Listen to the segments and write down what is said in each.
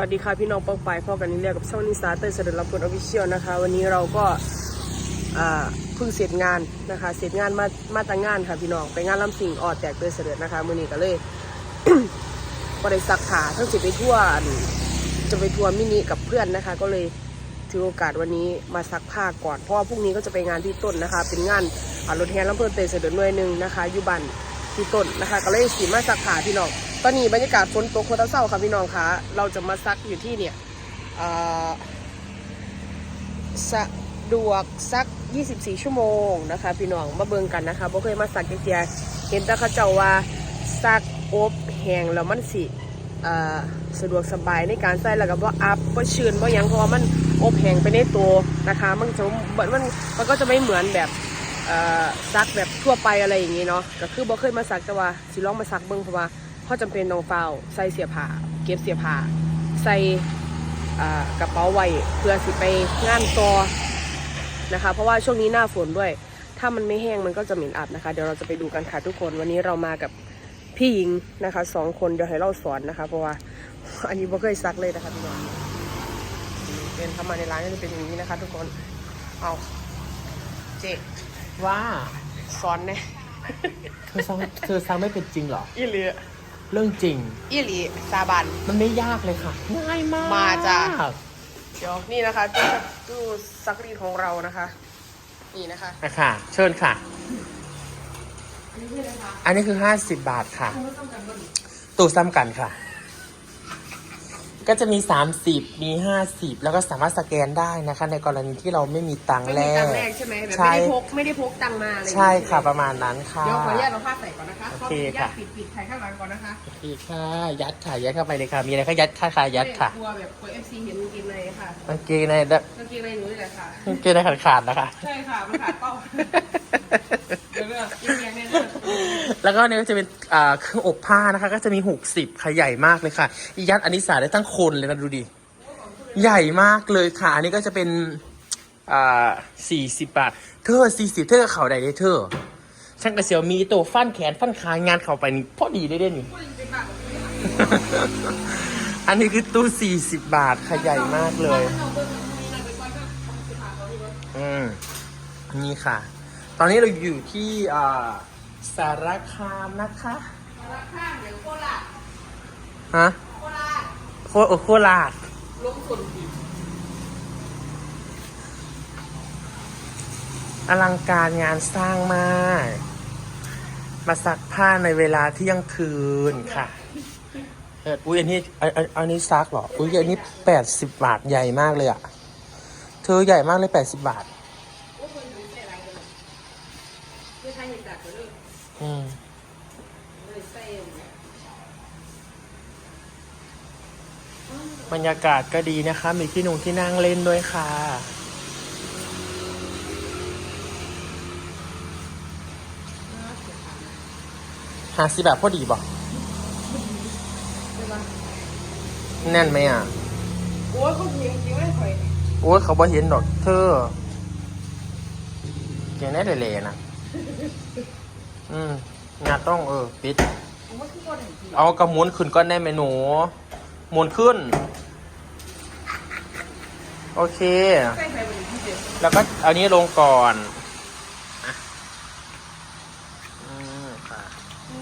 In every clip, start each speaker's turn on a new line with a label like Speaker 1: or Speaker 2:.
Speaker 1: วัสดีค่ะพี่น้องป้องไปพ่อกันนี่เรียกกับช่องนิสาเตอร์เสด็จรับผลออฟฟิเชียลนะคะ วันนี้เราก็เพิ่งเสร็จงานนะคะ เสร็จงานมามาแต่งงานค่ะพี่น้องไปงานลำสิงออดแตกเตยเสด็จนะคะมือนี้ก็เลยก็ได้ซักผ้าทั้งสิไปทั่วจะไปทัวร์มินิกับเพื่อนนะคะ ก็เลยถือโอกาสวันนี้มาซักผ้าก่อนเพราะว่าพรุ่งนี้ก็จะไปงานที่ต้นนะคะ เป็นงานอ่ารถแห่ลำเพื่นเตยเสด็จหน่วยหนึ่งนะคะยู่บ้านที่ต้นนะคะ ก็เลยสีมาซักผ้าพี่น้อง ตอนนี้บรรยากาศฝนตกโคตรเศร้าค่ะพี่น้องคะเราจะมาซักอยู่ที่เนี่ยสะดวกสัก 24 ชั่วโมงนะคะ พี่น้องมาเบิ่งกันนะคะบ่เคยมาสักเกียเห็นต่เขาเจ้าว่าซักอบแห้งแล้วมันสิสะดวกสบายในการใส่แล้วก็บ่อัพบ่ชื้นบ่ยังเพราะมันอบแห้งไปในตัวนะคะ มันจะมันมันก็จะไม่เหมือนแบบซักแบบทั่วไปอะไรอย่างงี้เนาะก็คือบ่เคยมาซักแต่ว่าสิลองมาซักเบิ่งเพราะว่า พราะจำเป็นต้องเฝ้า ใส่เสียผ้าเก็บเสียผ้าใส่อ่ากระเป๋าไว้เพื่อสิไปงานต่อนะคะ เพราะว่าช่วงนี้หน้าฝนด้วย ถ้ามันไม่แห้งมันก็จะเหม็นอับนะคะ เดี๋ยวเราจะไปดูกันค่ะทุกคนวันนี้เรามากับพี่หญิงนะคะสองคนเดี๋ยวให้เราสอนนะคะ เพราะว่าอันนี้ไม่เคยซักเลยนะคะพี่น้องเป็นเข้ามาในร้านก็จะเป็นอย่างนี้นะคะ ทุกคนเอาเจ๊
Speaker 2: ว่า
Speaker 1: สอนเนี่ย
Speaker 2: เธอซังเธอซังไม่เป็นจริงเหรอ
Speaker 1: อีหลี
Speaker 2: เรื่องจริง
Speaker 1: อีหลีซาบัน
Speaker 2: มันไม่ยากเลยค่ะ ง่ายมาก
Speaker 1: มาจ้ะ เดี๋ยวนี่นะคะตู้ตู้ซักรีดของเรานะคะ นี่นะคะ
Speaker 2: นะค่ะ เชิญค่ะ อันนี้คือ 50 บาทค่ะ ตู้ซ้ำกันค่ะ ก็จะมี 30 มี 50 แล้วก็สามารถสแกนได้นะคะ ในกรณีที่เราไม่มีตังค์
Speaker 1: ไม่
Speaker 2: แล
Speaker 1: มีตั
Speaker 2: ก
Speaker 1: งค์แรกใช่ไหมแบบ
Speaker 2: ใช่
Speaker 1: ไม่ได้พกไม่ได้พกตังค์มาอะไรอย่าง
Speaker 2: ใช่
Speaker 1: เงี้ย
Speaker 2: ค่ะประมาณนั้นค่ะ
Speaker 1: เดี๋ยวขออนุญาตเอาผ้าใส่ก่อนนะคะ
Speaker 2: โอ
Speaker 1: ขอ
Speaker 2: เค
Speaker 1: อนุญา
Speaker 2: ค่ะ
Speaker 1: ตปิดปิดไข่ข้างหลังก่อนนะคะ
Speaker 2: โอเคค่ะ ยัดค่ะยัดเข้าไปเลยค่ะ มีอะไรก็ยัดค่ะค่ะยัดค่ะ
Speaker 1: กลัวแบบกลัวเอฟซีเห็นกางเกงในค่ะ
Speaker 2: กางเกงในแบบ
Speaker 1: กางเกงในหนูนี่แหละค่ะ
Speaker 2: กางเกงในขาดขาดๆนะคะ
Speaker 1: ใช่ค่ะมันขาดเป้า เดี๋ยวเรื่องยังยังแน่นอน
Speaker 2: แล้วก็เนี่ยก็จะเป็นอ่าเครื่องอบผ้านะคะ ก็จะมีหกสิบค่ะใหญ่มากเลยค่ะอียัดอันนี้สาได้ตั้งคนเลยนะดูดิ ใหญ่มากเลยค่ะ อันนี้ก็จะเป็นอ่าสี่สิบบาท เธอสี่สิบเธอเขาใดได้เธอ ช่างกระเสียวมีตัวฟันแขนฟันขางานเข้าไปนี่พอดีได้เด่นนี่ อันนี้คือตู้สี่สิบบาทค่ะใหญ่มากเลย อืมนี่ค่ะ ตอนนี้เราอยู่ที่อ่า สารคามนะคะ
Speaker 1: ข้างเดี๋ยวโคราช
Speaker 2: ฮะ
Speaker 1: โคราช
Speaker 2: โคเออโคราช
Speaker 1: ลงทุน
Speaker 2: อลังการงานสร้างมาก มาซักผ้าในเวลาเที่ยงคืนค่ะเอออุ้ยอันนี้อันอันอันนี้ซักเหรอ อุ้ยอันนี้แปดสิบบาทใหญ่มากเลยอะเธอใหญ่มากเลยแปดสิบบาท
Speaker 1: ไม่ใช่เห็นจากเลย
Speaker 2: อืม
Speaker 1: เลยเซล
Speaker 2: บรรยากาศก็ดีนะคะ มีที่นุ่งที่นั่งเล่นด้วยค่ะ หาสิแบบพอดีบ่แน่นไหมอะ
Speaker 1: โอ้ยเขาเห็นจริงไม่ค่อย
Speaker 2: โอ้ยเขาบ่เห็นดอกเธอเก่งแน่เลยเลยนะ อืมงานต้องเออ ปิด
Speaker 1: เอา
Speaker 2: กระมุนขึ้นก้อนได้ไหมหนูหมุนขึ้น โอเค แล้วก็เอานี้ลงก่อนอะอืมค่ะ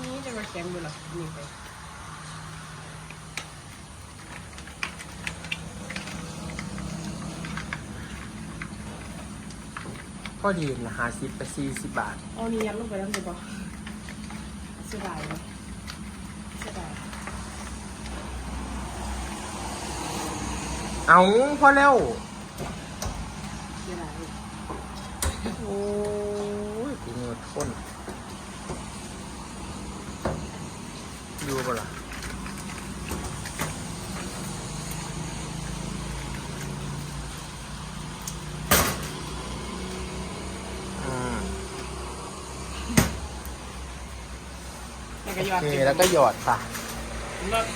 Speaker 1: นี่จะมาแข็งดูหรอนี่ไป
Speaker 2: ก็ดีนะหาสิบไปสี่สิบบาท
Speaker 1: เอานี่ยัดลงไปแล้วเลยปะ เสียดายเลยเสียดาย
Speaker 2: เอาพอแล้ว
Speaker 1: เสียดาย
Speaker 2: โอ้ยกูเงินข้นดูบ่ล่ะอืม
Speaker 1: แล้วก็ยอ
Speaker 2: โอ
Speaker 1: ด
Speaker 2: เคแล้วก็หยอดค่ะ
Speaker 1: เลิศ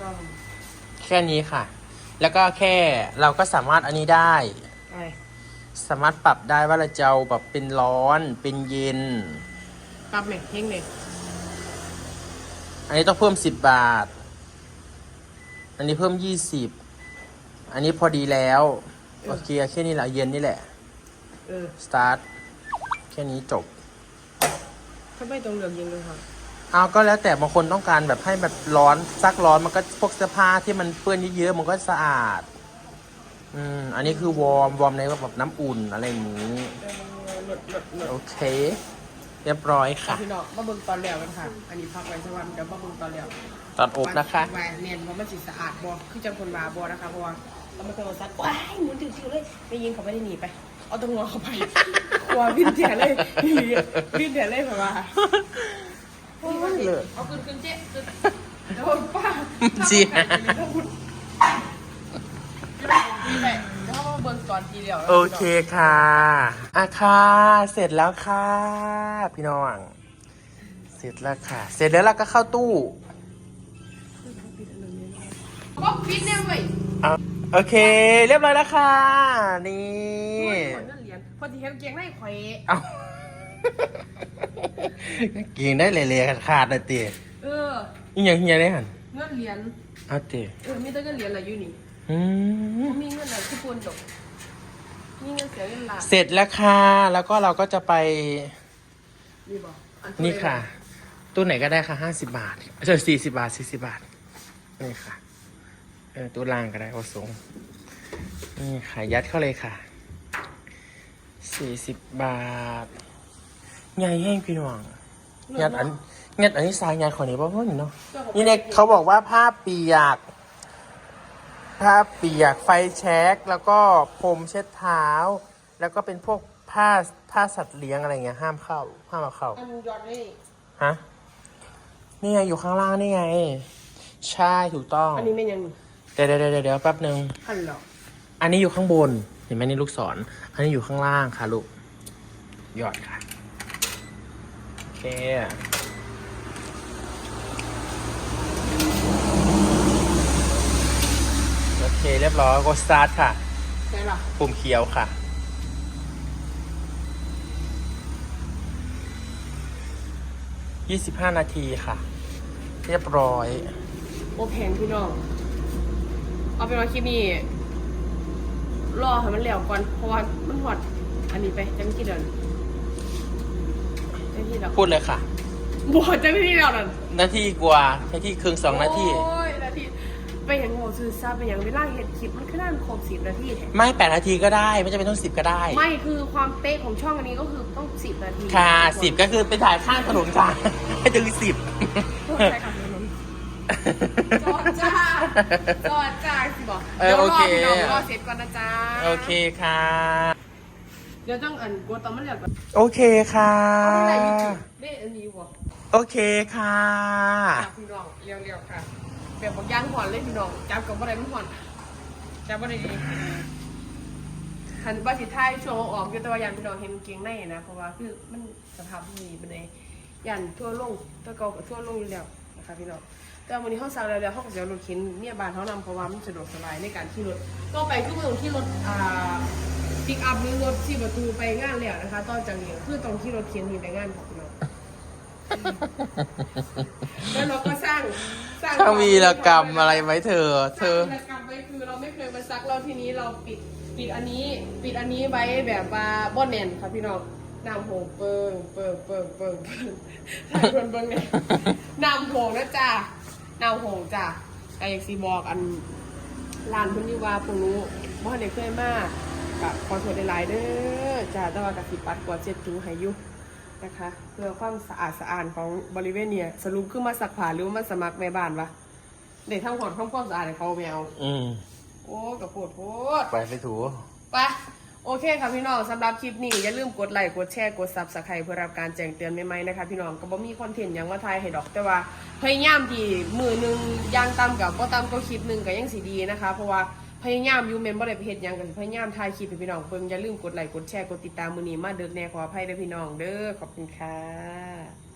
Speaker 1: ต้อง
Speaker 2: แค่นี้ค่ะ แล้วก็แค่เราก็สามารถอันนี้ได้
Speaker 1: อะไร
Speaker 2: สามารถปรับได้ว่าเราจะเอาแบบเป็นร้อนเป็นเย็น
Speaker 1: ปรับเลยเพ่งเลย
Speaker 2: อันนี้ต้องเพิ่มสิบบาท อันนี้เพิ่มยี่สิบ อันนี้พอดีแล้ว โอเคแค่นี้แหละเย็นนี่แหละ
Speaker 1: เออ
Speaker 2: start แค่นี้จบ
Speaker 1: ถ้าไม่ตรงเหลืองยิงเลยค่ะ
Speaker 2: เอาก็แล้วแต่บางคนต้องการแบบให้แบบร้อนซักร้อนมันก็พวกเสื้อผ้าที่มันเปื้อนเยอะๆมันก็สะอาด อืม อันนี้คือวอร์มวอร์มในแบบน้ำอุ่นอะไรอย่างนี้
Speaker 1: เออหลดหลดหลด
Speaker 2: โอเค เรียบร้อยค่ะ
Speaker 1: พี่น้องมาเบิ่งตอนแล้วกันค่ะ อันนี้พักไว้สักวันเดี๋ยวมาเบิ่งตอนแล้ว
Speaker 2: ตอนอบนะคะ
Speaker 1: ไว้เนียนว่ามันสิสะอาดบ่คือจังคนมาบ่นะคะเพราะว่าเราไม่เคยมาซัดว้ายหมุนถึงๆเลยไม่ยิงเขาไม่ได้หนีไป เอาตรงหัวเขาไปกลัววินเถียเลยวินเถียเลยแบบว่า
Speaker 2: โอ้ยเลย
Speaker 1: เอาคืนคืนเจ๊คืนโดนป้า
Speaker 2: จริง
Speaker 1: ดีไปเดี๋ย วเขามาเบิ่งตอนทีเดียว
Speaker 2: โอเคค่ะอะค่ะ เสร็จแล้วค่ะ พี่น้อง เสร็จแล้วค่ะ เสร็จแล้วเราก็เข้าตู้
Speaker 1: ก็ฟิตแน่เว้ย
Speaker 2: เอาโอเค เรียบร้อยแล้วค่ะ นี่
Speaker 1: ขนเงินเหรียญพอดีเห็นเกียงได้ข่อย
Speaker 2: เอากินได้เลยๆขาดๆเลยเตี๋ย
Speaker 1: เออ
Speaker 2: อีหยังเฮียได้หัน
Speaker 1: เงินเหรียญ
Speaker 2: เอาเตี๋ย
Speaker 1: เออมีแต่เงินเหรียญอะไรอยู่นี่
Speaker 2: อืม
Speaker 1: มีเงินอะไรที่ปนดอกมีเงินเสียเงินลา
Speaker 2: เสร็จแล้วค่ะ แล้วก็เราก็จะไป
Speaker 1: นี่บอกอัตัว
Speaker 2: นี่ค่ะ ตู้ไหนก็ได้ค่ะห้าสิบบาทเออสี่สิบบาทสี่สิบบาท นี่ค่ะ เออตู้ล่างก็ได้โอสงนี่ค่ะ ยัดเข้าเลยค่ะ สี่สิบบาทใหญ่แห้งพี่น้องงัดอันงัดอันนี้สายงานของนี้ป่ะพ่อนี่เนาะ นี่เนี่ยเขาบอกว่าผ้าเปียก ผ้าเปียกไฟแช็กแล้วก็พรมเช็ดเท้า แล้วก็เป็นพวกผ้าผ้าสัตว์เลี้ยงอะไรเงี้ยห้ามเข้าห้ามเอาเข้า
Speaker 1: อันยอดนี่
Speaker 2: ฮะนี่ไงอยู่ข้างล่างนี่ไง ใช่ถูกต้อง
Speaker 1: อันนี้ไม่ยัง
Speaker 2: เดี๋ยวเดี๋ยวเดี๋ยวเดี๋ยวแป๊บหนึ่ง
Speaker 1: หันหรอ
Speaker 2: อันนี้อยู่ข้างบนเห็นไหมนี่ลูกศรอันนี้อยู่ข้างล่างค่ะลูกหยอดค่ะโอเค โอเค เรี ยบร้อยกดสตาร์ทค่ะ
Speaker 1: ใช่หรอ
Speaker 2: ปุ่มเขียวค่ะ 25 นาทีค่ะ เรียบร้อย
Speaker 1: โอเพนพี่น้อง เอาเป็นว่าคลิปนี้รอให้มันแล้วก่อน เพราะว่ามันหอด อันนี้ไปจะไม่กี่เดือนจะที่เดียว
Speaker 2: พูดเลยค่ะ
Speaker 1: บวชจะไม่ที่เดียวนั่น
Speaker 2: นาทีกว่านาทีครึ่งสองนาที
Speaker 1: โอ้ยนาที ไปเห็นโหซื้อซาไปอย่างเวลาเห็นคลิปมันขึ้นนานครบสิบนาทีแท้
Speaker 2: ไม่แปดนาทีก็ได้ ไม่จำเป็นต้องสิบก็ได้
Speaker 1: ไม่คือความเป๊ะของช่องอันนี้ก็คือต้องสิบนาที
Speaker 2: ค่ะสิบก็คือไปถ่ายข้างถนนค่ะให้ถึงสิบ
Speaker 1: ต้องใช้คำนี้มั้งจอดจ้าจอดจ้าสิบอก
Speaker 2: เออโอเค
Speaker 1: ดี๋ยวรอพี่น้องรอเสร็จก่อนนะจ๊ะ
Speaker 2: โอเคค่ะ
Speaker 1: เดี๋ยวต้องอันกลัวตอนมันเหลือก่อน
Speaker 2: โอเคค่ะ
Speaker 1: เอาอะไรอยู่ได้อันนี้วะ
Speaker 2: โอเคค่ะ
Speaker 1: จับพี่น้องเร็วๆค่ะ แบบบอกย่างหอนเลยพี่น้องจับกับอะไรมันหอนจับอะไรดีหันว่าสิท้ายช่วงออกอยู่แต่ว่ายันพี่น้องเห็นเกียงในนะเพราะว่าคือมันสภาพดีเป็นไงยันทั่วโลงตัวเกาทั่วโลงอยู่แล้วนะคะพี่น้องแต่วันนี้เขาสั่งแล้วแล้วเขาก็จะเอารถเข็นเนี่ยบานเขานำเพราะว่ามันสะดวกสบายในการขี่รถก็ไปคือเมืองที่รถอ่าปิกอัพหรือรถที่ประตูไปงานแล้วนะคะตอนจากนี้คือตรงที่รถเข็นนี่ไปงานของพี่น้อง แล้วเราก็สร้างสร้าง
Speaker 2: ถ้าวีรกรรมอะไรไหมเธอ เธอ
Speaker 1: สร้างวีรกรรมไว้คือเราไม่เคยมาซักเราทีนี้เราปิดปิดอันนี้ ปิดอันนี้ไว้แบบว่าบ่อนแน่นค่ะพี่น้องน้ำโหงเปิงเปิงเปิงเปิงเปิงถ่ายคนเบิ้งเนี่ยน้ำโหงนะจ้าน้ำโหงจ้าไอ้ยังซีบอกอันร้านเพิ่นนี่ว่าพวกหนู้บ่ทันได้เคยมากับขอโทษหลายๆเด้อจ้าแต่ว่ากับสิปัดกวาดเช็ดถูให้อยู่ นะคะ เพื่อความสะอาดสะอาดของบริเวณเนี่ยสรุปคือมาสักผ้าหรือว่ามาสมัครแม่บ้านวะเด็กทั้งหมดทำความสะอาดให้เขาแมว
Speaker 2: อืม
Speaker 1: โอ้กับปวดโพด
Speaker 2: ไปไปถู
Speaker 1: ไปโอเคค่ะพี่น้องสำหรับคลิปนี้อย่าลืมกดไลค์กดแชร์กดซับสไครต์เพื่อรับการแจ้งเตือนใหม่ๆนะคะพี่น้องก็บ่มีคอนเทนต์หยังว่าทายให้ดอกแต่ว่าพยายามที่มือหนึงย่างตามกับก็ตามก็คลิปหนึงก็ยังสีดีนะคะ เพราะว่า พยายามอยู่เมนบ่ได้ไปเฮ็ดหยังกันพยายามถ่ายคลิปให้พี่น้องเพิ่งอย่าลืมกดไลค์กดแชร์กดติดตามมื้อนี้มาเด้อแน่ขออภัยเด้อพี่น้องเด้อขอบคุณค่ะ